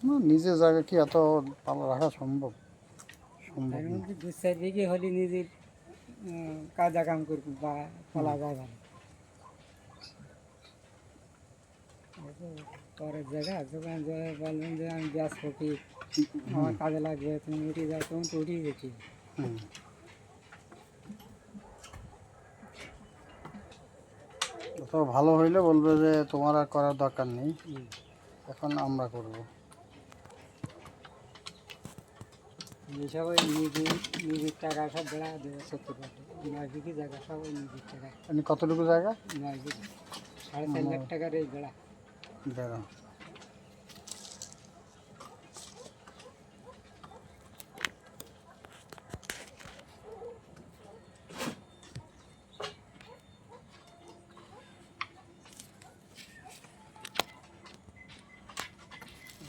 না নিজের জায়গা কি এত ভালো রাখা সম্ভব? সম্ভব তার না। মধ্যে দু চার বিঘে হলে নিজের উম, কাজা কাম করবি বা ফলা যায় ভালো এই তো পরের জায়গা যখন যে বলবেন যে আমি গ্যাস আমার কাজে লাগবে তুমি উঠে যাও তখন তো উঠেই যেতে হুম। তো ভালো হইলে বলবে যে তোমার আর করার দরকার নেই। এখন আমরা করব। এইসব ওই নিজের টাকা সব বেড়া দেবে সত্যি পারে নয় বিঘি জায়গা সব ওই নিজের টাকা। এমনি কতটুকু জায়গা? নয় বিঘি সাড়ে চার লাখ টাকার এই বেড়া। বেড়া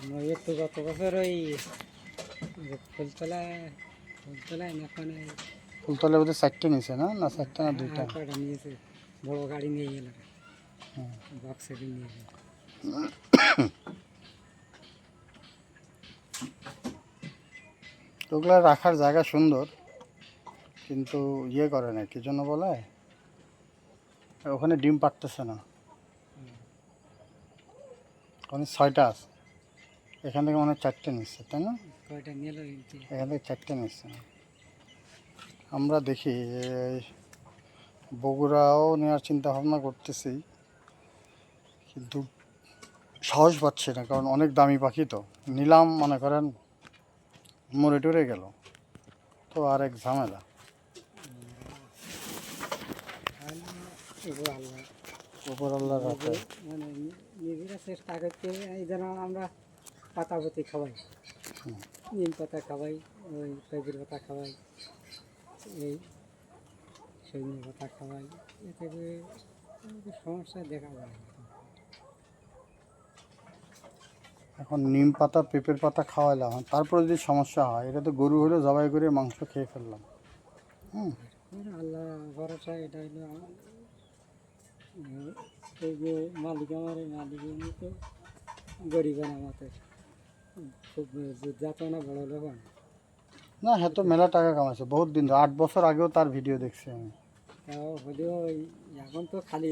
নয়ের তো গত বছর ওই ফুলতলা ফুলতলায় না ওখানে বোধহয় চারটে নিছে না? না চারটে না দুইটা? কটা নিয়েছে বড় গাড়ি নিয়ে গেল। নিয়ে গেল। ওগুলো রাখার জায়গা সুন্দর কিন্তু ইয়ে করে না কি জন্য বলে? ওখানে ডিম পারতেছে না। ওখানে ছয়টা আছে। এখান থেকে মনে হয় চারটে নিচ্ছে তাই না? এখান থেকে চারটে আমরা দেখি বগুড়াও নেওয়ার চিন্তা ভাবনা করতেছি কিন্তু সাহস পাচ্ছি না কারণ অনেক দামি পাখি তো। নিলাম মনে করেন মরে টরে গেল। তো আর এক ঝামেলা। আল্লাহ। মানে নিজেরা চেষ্টা করতে এই যেন আমরা পাতা পাতি খাওয়াই। নিম পাতা খাওয়াই ওই পেঁপের পাতা খাওয়াই এই সজনে পাতা খাওয়াই এতে করে সমস্যা দেখা যায়। এখন নিম পাতা পেঁপের পাতা খাওয়াইলাম তারপরে যদি সমস্যা হয় এটা তো গরু হলে জবাই করে মাংস খেয়ে ফেললাম। হুম। আল্লাহ ভরসা এটা হলো এই যে মালিক আমার এই মালিক তো গরিবের আমাদের বড় লোক না। হ্যাঁ তো মেলা টাকা কামাইছে বহুত দিন আট বছর আগেও তার ভিডিও দেখছি আমি। হলেও এখন তো খালি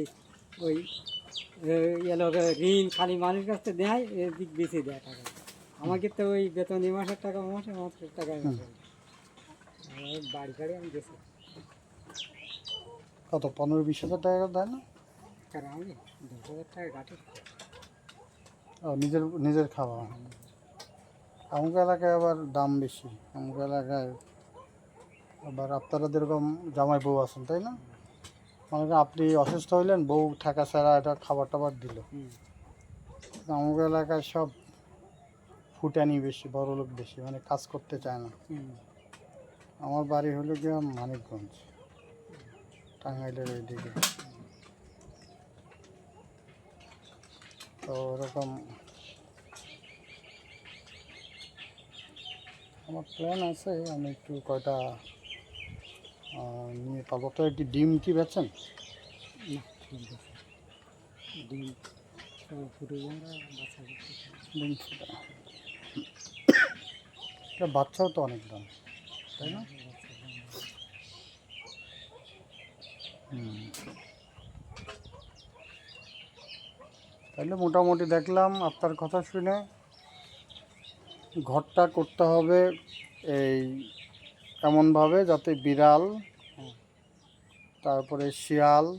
ওই ঋণ খালি মানুষ কাছ থেকে দেয় এদিক বেশি দেয় টাকা। আমাকে তো ওই বেতন এই মাসের টাকা মাসে মাসের টাকা বাড়ি ফাড়ি আমি গেছি। কত পনেরো বিশ হাজার টাকা দেয় না? কারণ আমি দশ হাজার টাকা কাটি ও নিজের নিজের খাওয়া। আমুক এলাকায় আবার দাম বেশি। আমুক এলাকায় আবার আপনারা যেরকম জামাই বউ আছেন তাই না? মানে কি আপনি অসুস্থ হইলেন বউ থাকা ছাড়া এটা খাবার টাবার দিল। আমুক এলাকায় সব ফুটানি বেশি বড় লোক বেশি মানে কাজ করতে চায় না। আমার বাড়ি হলো গিয়ে মানিকগঞ্জ টাঙ্গাইলের ওইদিকে তো ওরকম আমার প্ল্যান আছে আমি একটু কয়টা নিয়ে পাবো। তো একটি ডিম কি বেচেন? না ঠিক আছে ডিম ফুটে বাচ্চা ডিম বাচ্চাও তো অনেক দাম তাই না? হুম। তাহলে মোটামুটি দেখলাম আপনার কথা শুনে। ঘরটা করতে হবে এই এমনভাবে যাতে বিড়াল হ্যাঁ। তারপরে শিয়াল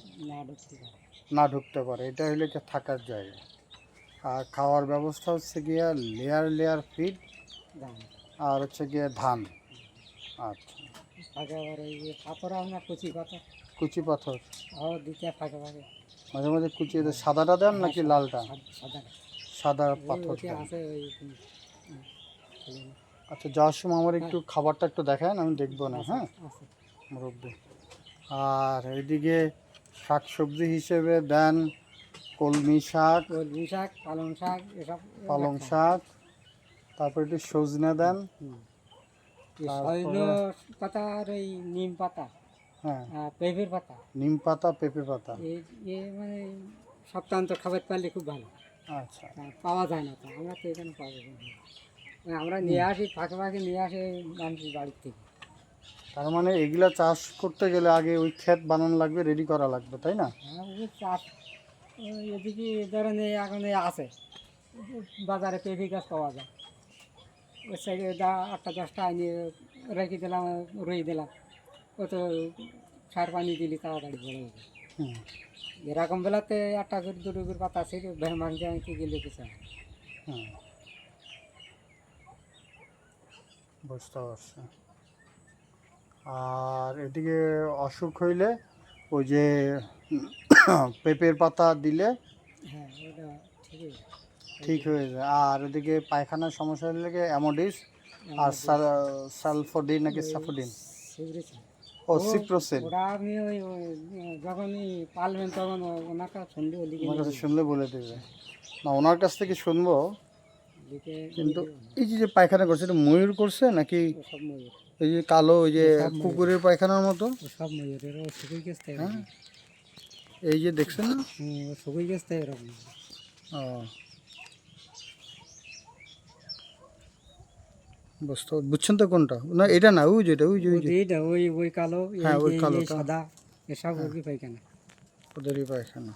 না ঢুকতে পারে। এটা হলে থাকার জায়গা? আর খাওয়ার ব্যবস্থা হচ্ছে গিয়ে লেয়ার লেয়ার ফিড আর হচ্ছে গিয়ে ধান। আচ্ছা। কুচি পাথর? কুচি মাঝে মাঝে কুচি সাদাটা দেন নাকি লালটা? সাদা। সাদা পাথর আছে ওই হুম, হুম, ছেলে না। আচ্ছা যাওয়ার সময় আমার একটু খাবারটা একটু দেখান আমি দেখব না হ্যাঁ? মুরব্বী। আর এইদিকে শাক সবজি হিসেবে দেন কলমি শাক কলমি শাক পালং শাক এসব পালং শাক তারপর একটু সজনে দেন পাতা আর ওই নিম পাতা হ্যাঁ। পেঁপের পাতা। নিম পাতা পেঁপে পাতা। এ মানে সপ্তাহান্ত খাবার পারলে খুব ভালো। আচ্ছা। পাওয়া যায় না তো আমরা তো এখানে পাবো না। ওই আমরা নিয়ে আসি ফাঁকে ফাঁকে নিয়ে আসে মানুষের বাড়ির থেকে। তার মানে এগুলা চাষ করতে গেলে আগে ওই ক্ষেত বানানো লাগবে রেডি করা লাগবে তাই না? হ্যাঁ ওই চাষ ওই এদিকে ধরেন এই এখন এই আছে। বাজারে পেঁপে গাছ পাওয়া যায়। ওই সাইডে দা আটটা দশটা আনিয়ে রেখে দিলাম রয়ে দিলাম। ও তো সার পানি দিলি তাড়াতাড়ি বড় হয়ে এরকম বেলাতে একটা করে দুটো করে পাতা ছিল আনতে গেলে কিছু হয় না। হুম বুঝতে পারছি। আর এদিকে অসুখ হইলে ওই যে পেঁপের পাতা দিলে হ্যাঁ ঠিক হয়ে যায়। আর এদিকে পায়খানার সমস্যা হলে অ্যামোডিস আর সাল- সালফোডিন নাকি সাফোডিন। ও সিপ্রোসিন। ওটা আপনি ওই ওই, যখনই পালবেন তখন ওনার কাছে শুনলে ওদিকে বলে দেবে। না ওনার কাছ থেকে শুনব। কিন্তু এই যে পায়খানা করছে এটা ময়ূর করছে নাকি সব ময়ূর। এই যে কালো ওই যে কুকুরের পায়খানার মতো? সব ও শুকুই গেছে হ্যাঁ? এই যে দেখছেন না? শুকুই গেছে এরকম ও। বুঝতে বুঝছেন তো কোনটা? না এটা না ওই যেটা ওই যে ওই এইটা ওই ওই কালো হ্যাঁ, ওই কালোটা। সাদা এসব ওর কি পাইখানা ওদেরই পায়খানা।